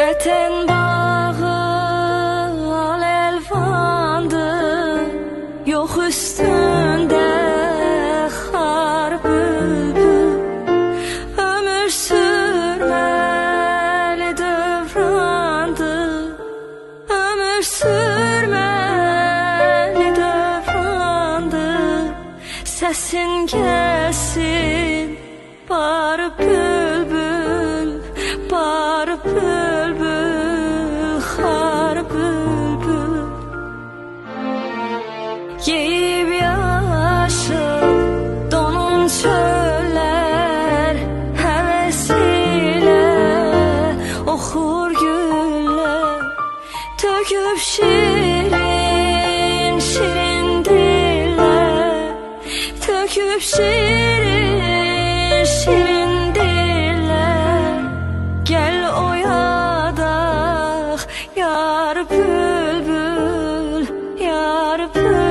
Vətən bağı al elvandı. Yox üstündə xar bülbül. Ömür sürməli dövrandı Ömür sürməli dövrandı Səsin gəlsin Barı bülbül Yeyib yaşıl Donun çöller Oxur güller Töküb şirin Şirin Töküb şirin Şirin Gel oyadaq Yar bülbül Yar bülbül